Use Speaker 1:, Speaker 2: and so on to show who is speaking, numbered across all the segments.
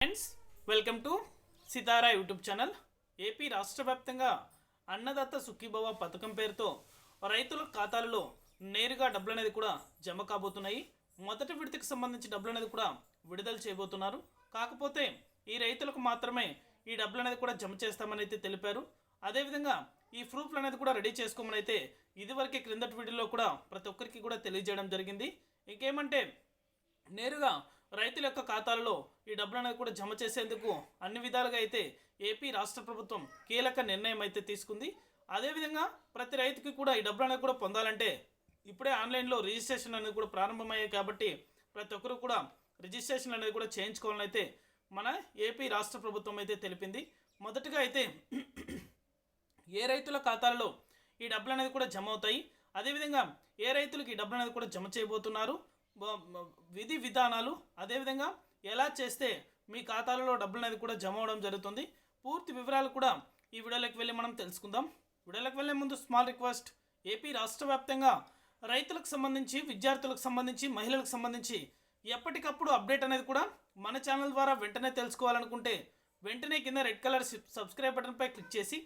Speaker 1: Friends welcome to Sitara YouTube channel AP రాష్ట్ర వ్యాప్తంగా అన్నదాత సుఖీభవ పథకం పేరుతో రైతుల ఖాతాలలో నేరుగా డబ్బులు అనేది కూడా జమ కాబోతున్నాయి మొదటి విడతకు సంబంధించి డబ్బులు అనేది కూడా విడుదల చేయబోతున్నారు కాకపోతే ఈ రైతులకు మాత్రమే ఈ డబ్బులు అనేది కూడా జమ చేస్తామని అయితే తెలిపారు అదేవిధంగా ఈ ప్రూఫ్లు అనేది కూడా రెడీ చేసుకోమని అయితే ఇదివరకే క్రిందటి వీడియోలో కూడా ప్రతి ఒక్కరికి కూడా తెలియజేయడం జరిగింది ఇంకేమంటే నేరుగా రైతుల యొక్క ఖాతాలలో ఈ డబ్బులు అనేది కూడా జమ చేసేందుకు అన్ని విధాలుగా అయితే ఏపీ రాష్ట్ర ప్రభుత్వం కీలక నిర్ణయం అయితే తీసుకుంది. అదేవిధంగా ప్రతి రైతుకి కూడా ఈ డబ్బులు అనేది కూడా పొందాలంటే ఇప్పుడే ఆన్లైన్లో రిజిస్ట్రేషన్ అనేది కూడా ప్రారంభమయ్యాయి కాబట్టి ప్రతి ఒక్కరు కూడా రిజిస్ట్రేషన్ అనేది కూడా చేయించుకోవాలని అయితే మన ఏపీ రాష్ట్ర ప్రభుత్వం అయితే తెలిపింది. మొదటగా అయితే ఏ రైతుల ఖాతాలలో ఈ డబ్బులు అనేది కూడా జమ అవుతాయి? అదేవిధంగా ఏ రైతులకు ఈ డబ్బులు అనేది కూడా జమ చేయబోతున్నారు? విధి విధానాలు అదేవిధంగా ఎలా చేస్తే మీ ఖాతాలలో డబ్బులు అనేది కూడా జమ అవడం జరుగుతుంది. పూర్తి వివరాలు కూడా ఈ వీడియోలోకి వెళ్ళి మనం తెలుసుకుందాం. వీడియోలోకి వెళ్ళే ముందు స్మాల్ రిక్వెస్ట్ ఏపీ రాష్ట్ర వ్యాప్తంగా రైతులకు సంబంధించి విద్యార్థులకు సంబంధించి మహిళలకు సంబంధించి ఎప్పటికప్పుడు అప్డేట్ అనేది కూడా మన ఛానల్ ద్వారా వెంటనే తెలుసుకోవాలనుకుంటే వెంటనే కింద రెడ్ కలర్ సబ్స్క్రైబ్ బటన్పై క్లిక్ చేసి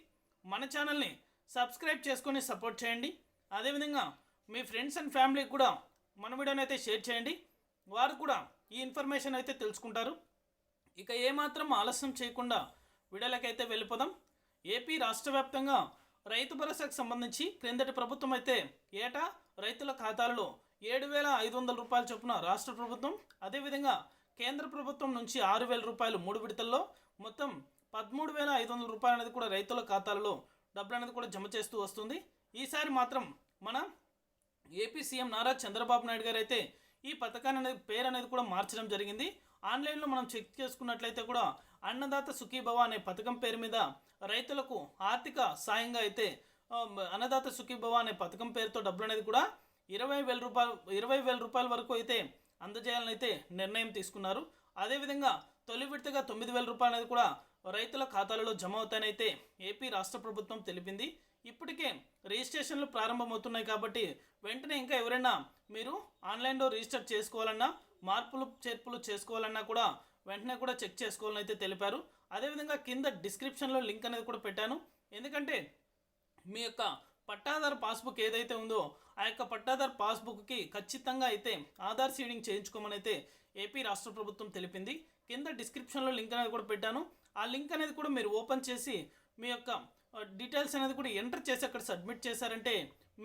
Speaker 1: మన ఛానల్ని సబ్స్క్రైబ్ చేసుకొని సపోర్ట్ చేయండి. అదేవిధంగా మీ ఫ్రెండ్స్ అండ్ ఫ్యామిలీకి కూడా మన వీడియోని అయితే షేర్ చేయండి. వారు కూడా ఈ ఇన్ఫర్మేషన్ అయితే తెలుసుకుంటారు. ఇక ఏమాత్రం ఆలస్యం చేయకుండా వీడియోలకైతే వెళ్ళిపోదాం. ఏపీ రాష్ట్ర వ్యాప్తంగా రైతు భరోసాకు సంబంధించి క్రిందటి ప్రభుత్వం అయితే ఏటా రైతుల ఖాతాలలో ఏడు వేల ఐదు వందల రూపాయల చొప్పున రాష్ట్ర ప్రభుత్వం అదేవిధంగా కేంద్ర ప్రభుత్వం నుంచి ఆరు వేల రూపాయలు మూడు విడతల్లో మొత్తం పదమూడు వేల ఐదు వందల రూపాయలు అనేది కూడా రైతుల ఖాతాలలో డబ్బులు అనేది కూడా జమ చేస్తూ వస్తుంది. ఈసారి మాత్రం మన ఏపీ సీఎం నారా చంద్రబాబు నాయుడు గారు అయితే ఈ పథకాన్ని అనేది పేరు అనేది కూడా మార్చడం జరిగింది. ఆన్లైన్లో మనం చెక్ చేసుకున్నట్లయితే కూడా అన్నదాత సుఖీభవ అనే పథకం పేరు మీద రైతులకు ఆర్థిక సాయంగా అయితే అన్నదాత సుఖీభవ అనే పథకం పేరుతో డబ్బులు అనేది కూడా ఇరవై వేల రూపాయలు ఇరవై వేల రూపాయల వరకు అయితే అందజేయాలని అయితే నిర్ణయం తీసుకున్నారు. అదేవిధంగా తొలి విడతగా తొమ్మిది వేల రూపాయలు అనేది కూడా రైతుల ఖాతాలలో జమ అవుతాయనైతే ఏపీ రాష్ట్ర ప్రభుత్వం తెలిపింది. ఇప్పటికే రిజిస్ట్రేషన్లు ప్రారంభమవుతున్నాయి కాబట్టి వెంటనే ఇంకా ఎవరైనా మీరు ఆన్లైన్లో రిజిస్టర్ చేసుకోవాలన్నా మార్పులు చేర్పులు చేసుకోవాలన్నా కూడా వెంటనే కూడా చెక్ చేసుకోవాలని అయితే తెలిపారు. అదేవిధంగా కింద డిస్క్రిప్షన్లో లింక్ అనేది కూడా పెట్టాను. ఎందుకంటే మీ యొక్క పట్టాదారు పాస్బుక్ ఏదైతే ఉందో ఆ యొక్క పట్టాదారు పాస్బుక్కి ఖచ్చితంగా అయితే ఆధార్ సీడింగ్ చేయించుకోమని అయితే ఏపీ రాష్ట్ర ప్రభుత్వం తెలిపింది. కింద డిస్క్రిప్షన్లో లింక్ అనేది కూడా పెట్టాను. ఆ లింక్ అనేది కూడా మీరు ఓపెన్ చేసి మీ యొక్క డీటెయిల్స్ అనేది కూడా ఎంటర్ చేసి అక్కడ సబ్మిట్ చేశారంటే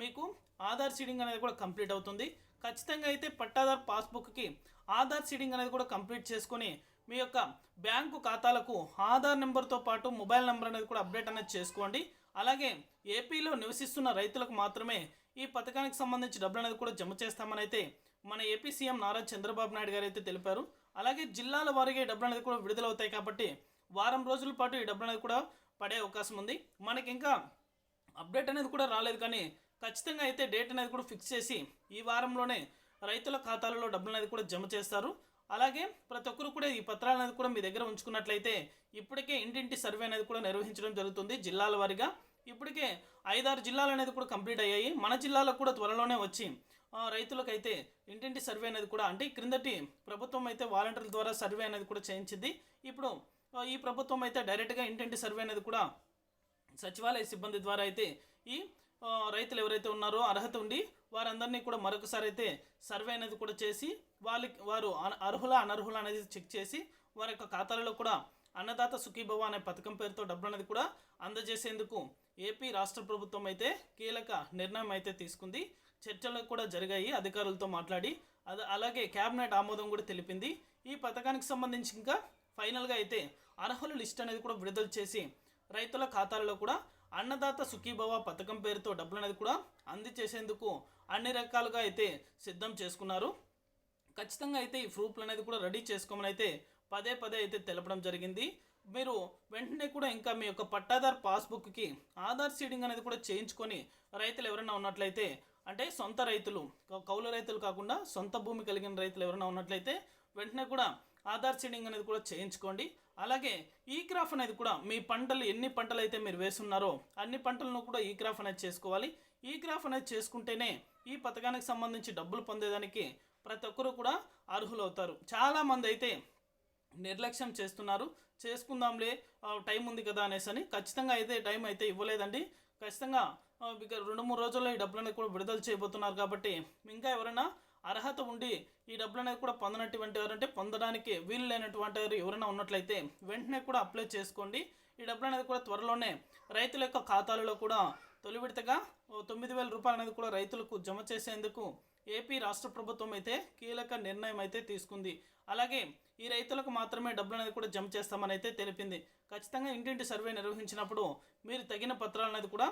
Speaker 1: మీకు ఆధార్ సీడింగ్ అనేది కూడా కంప్లీట్ అవుతుంది. ఖచ్చితంగా అయితే పట్టాదార్ పాస్బుక్కి ఆధార్ సీడింగ్ అనేది కూడా కంప్లీట్ చేసుకొని మీ యొక్క బ్యాంకు ఖాతాలకు ఆధార్ నెంబర్తో పాటు మొబైల్ నెంబర్ అనేది కూడా అప్డేట్ అనేది చేసుకోండి. అలాగే ఏపీలో నివసిస్తున్న రైతులకు మాత్రమే ఈ పథకానికి సంబంధించి డబ్బులు అనేది కూడా జమ చేస్తామని అయితే మన ఏపీ సీఎం నారా చంద్రబాబు నాయుడు గారు అయితే తెలిపారు. అలాగే జిల్లాల వారిగా ఈ డబ్బులు అనేది కూడా విడుదలవుతాయి కాబట్టి వారం రోజుల పాటు ఈ డబ్బులు అనేది కూడా పడే అవకాశం ఉంది. మనకి ఇంకా అప్డేట్ అనేది కూడా రాలేదు కానీ ఖచ్చితంగా అయితే డేట్ అనేది కూడా ఫిక్స్ చేసి ఈ వారంలోనే రైతుల ఖాతాలలో డబ్బులు అనేది కూడా జమ చేస్తారు. అలాగే ప్రతి ఒక్కరు కూడా ఈ పత్రాలు అనేది కూడా మీ దగ్గర ఉంచుకున్నట్లయితే ఇప్పటికే ఇంటింటి సర్వే అనేది కూడా నిర్వహించడం జరుగుతుంది జిల్లాల వారీగా. ఇప్పటికే ఐదారు జిల్లాలు అనేది కూడా కంప్లీట్ అయ్యాయి. మన జిల్లాలో కూడా త్వరలోనే వచ్చి రైతులకైతే ఇంటింటి సర్వే అనేది కూడా అంటే క్రిందటి ప్రభుత్వం అయితే వాలంటీర్ల ద్వారా సర్వే అనేది కూడా చేయించింది. ఇప్పుడు ఈ ప్రభుత్వం అయితే డైరెక్ట్గా ఇంటింటి సర్వే అనేది కూడా సచివాలయ సిబ్బంది ద్వారా అయితే ఈ రైతులు ఎవరైతే ఉన్నారో అర్హత ఉండి వారందరినీ కూడా మరొకసారి అయితే సర్వే అనేది కూడా చేసి వాళ్ళకి వారు అన- అర్హుల అనర్హుల అనేది చెక్ చేసి వారి యొక్క ఖాతాలలో కూడా అన్నదాత సుఖీభవ అనే పథకం పేరుతో డబ్బులు అనేది కూడా అందజేసేందుకు ఏపీ రాష్ట్ర ప్రభుత్వం అయితే కీలక నిర్ణయం అయితే తీసుకుంది. చర్చలు కూడా జరిగాయి అధికారులతో మాట్లాడి అది అలాగే క్యాబినెట్ ఆమోదం కూడా తెలిపింది. ఈ పథకానికి సంబంధించి ఇంకా ఫైనల్గా అయితే అర్హుల లిస్ట్ అనేది కూడా విడుదల చేసి రైతుల ఖాతాలలో కూడా అన్నదాత సుఖీభవ పథకం పేరుతో డబ్బులు అనేది కూడా అందజేసేందుకు అన్ని రకాలుగా అయితే సిద్ధం చేసుకున్నారు. ఖచ్చితంగా అయితే ఈ ప్రూఫ్లు అనేది కూడా రెడీ చేసుకోమని అయితే పదే పదే అయితే తెలపడం జరిగింది. మీరు వెంటనే కూడా ఇంకా మీ యొక్క పట్టాదార్ పాస్బుక్కి ఆధార్ సీడింగ్ అనేది కూడా చేయించుకొని రైతులు ఎవరైనా ఉన్నట్లయితే అంటే సొంత రైతులు కౌలు రైతులు కాకుండా సొంత భూమి కలిగిన రైతులు ఎవరైనా ఉన్నట్లయితే వెంటనే కూడా ఆధార్ సీడింగ్ అనేది కూడా చేయించుకోండి. అలాగే ఈ క్రాఫ్ అనేది కూడా మీ పంటలు ఎన్ని పంటలు అయితే మీరు వేస్తున్నారో అన్ని పంటలను కూడా ఈ క్రాఫ్ అనేది చేసుకోవాలి. ఈ క్రాఫ్ అనేది చేసుకుంటేనే ఈ పథకానికి సంబంధించి డబ్బులు పొందేదానికి ప్రతి ఒక్కరూ కూడా అర్హులవుతారు. చాలామంది అయితే నిర్లక్ష్యం చేస్తున్నారు. చేసుకుందాంలే టైం ఉంది కదా అనేసి అని ఖచ్చితంగా అయితే టైం అయితే ఇవ్వలేదండి. ఖచ్చితంగా రెండు మూడు రోజుల్లో ఈ డబ్బులు అనేది కూడా విడుదల చేయబోతున్నారు కాబట్టి ఇంకా ఎవరైనా అర్హత ఉండి ఈ డబ్బులు అనేది కూడా పొందనటువంటి అంటే పొందడానికి వీలు లేనటువంటి వారు ఎవరైనా ఉన్నట్లయితే వెంటనే కూడా అప్లై చేసుకోండి. ఈ డబ్బులు అనేది కూడా త్వరలోనే రైతుల యొక్క ఖాతాలలో కూడా తొలి విడతగా తొమ్మిది వేల రూపాయలు అనేది కూడా రైతులకు జమ చేసేందుకు ఏపీ రాష్ట్ర ప్రభుత్వం అయితే కీలక నిర్ణయం అయితే తీసుకుంది. అలాగే ఈ రైతులకు మాత్రమే డబ్బులు అనేది కూడా జమ చేస్తామని అయితే తెలిపింది. ఖచ్చితంగా ఇంటింటి సర్వే నిర్వహించినప్పుడు మీరు తగిన పత్రాలు అనేది కూడా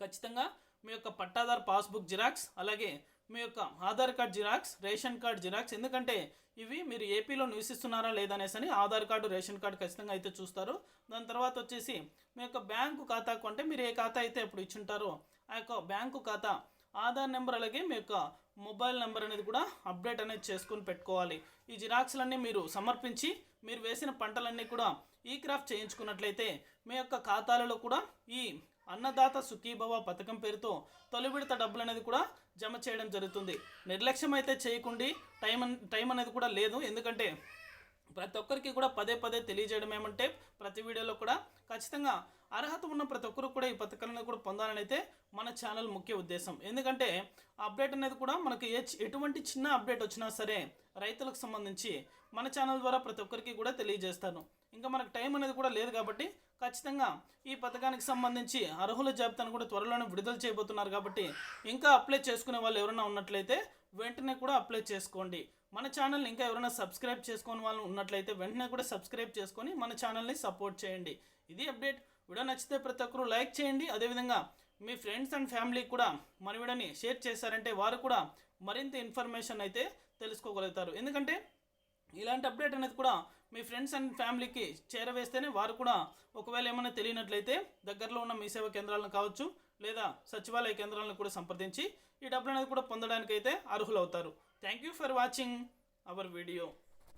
Speaker 1: ఖచ్చితంగా మీ యొక్క పట్టాదార్ పాస్బుక్ జిరాక్స్ అలాగే మీ యొక్క Aadhaar card xerox ration card xerox ఎందుకంటే ఇవి మీరు ఏపీలో నివసిస్తున్నారా లేదా అనేసి అని ఆధార్ కార్డు రేషన్ కార్డు ఖచ్చితంగా అయితే చూస్తారు. దాని తర్వాత వచ్చేసి మీ యొక్క బ్యాంకు ఖాతాకు అంటే మీరు ఏ ఖాతా అయితే ఇప్పుడు ఇచ్చుంటారో ఆ యొక్క బ్యాంకు ఖాతా ఆధార్ నెంబర్ అలాగే మీ యొక్క మొబైల్ నెంబర్ అనేది కూడా అప్డేట్ అనేది చేసుకొని పెట్టుకోవాలి. ఈ జిరాక్స్లన్నీ మీరు సమర్పించి మీరు వేసిన పంటలన్నీ కూడా ఈ క్రాఫ్ట్ చేయించుకున్నట్లయితే మీ యొక్క ఖాతాలలో కూడా ఈ అన్నదాత సుఖీభవ పథకం పేరుతో తొలి విడత డబ్బులు అనేది కూడా జమ చేయడం జరుగుతుంది. నిర్లక్ష్యం అయితే చేయకుండి టైం అన్- టైం అనేది కూడా లేదు. ఎందుకంటే ప్రతి ఒక్కరికి కూడా పదే పదే తెలియజేయడం ఏమంటే ప్రతి వీడియోలో కూడా ఖచ్చితంగా అర్హత ఉన్న ప్రతి ఒక్కరు కూడా ఈ పథకాలను కూడా పొందాలని అయితే మన ఛానల్ ముఖ్య ఉద్దేశం. ఎందుకంటే అప్డేట్ అనేది కూడా మనకి ఏ ఎటువంటి చిన్న అప్డేట్ వచ్చినా సరే రైతులకు సంబంధించి మన ఛానల్ ద్వారా ప్రతి ఒక్కరికి కూడా తెలియజేస్తాను. ఇంకా మనకు టైం అనేది కూడా లేదు కాబట్టి ఖచ్చితంగా ఈ పథకానికి సంబంధించి అర్హుల జాబితాను కూడా త్వరలోనే విడుదల చేయబోతున్నారు కాబట్టి ఇంకా అప్లై చేసుకునే వాళ్ళు ఎవరైనా ఉన్నట్లయితే వెంటనే కూడా అప్లై చేసుకోండి. మన ఛానల్ని ఇంకా ఎవరైనా సబ్స్క్రైబ్ చేసుకుని వాళ్ళు ఉన్నట్లయితే వెంటనే కూడా సబ్స్క్రైబ్ చేసుకొని మన ఛానల్ని సపోర్ట్ చేయండి. ఇది అప్డేట్. వీడియో నచ్చితే ప్రతి ఒక్కరూ లైక్ చేయండి. అదేవిధంగా మీ ఫ్రెండ్స్ అండ్ ఫ్యామిలీకి కూడా మన వీడియోని షేర్ చేశారంటే వారు కూడా మరింత ఇన్ఫర్మేషన్ అయితే తెలుసుకోగలుగుతారు. ఎందుకంటే ఇలాంటి అప్డేట్ అనేది కూడా మీ ఫ్రెండ్స్ అండ్ ఫ్యామిలీకి చేరవేస్తేనే వారు కూడా ఒకవేళ ఏమైనా తెలియనట్లయితే దగ్గరలో ఉన్న మీ సేవా కేంద్రాలను కావచ్చు లేదా సచివాలయ కేంద్రాలను కూడా సంప్రదించి ఈ డబ్బులు అనేది కూడా పొందడానికి అయితే అర్హులవుతారు. Thank you for watching our video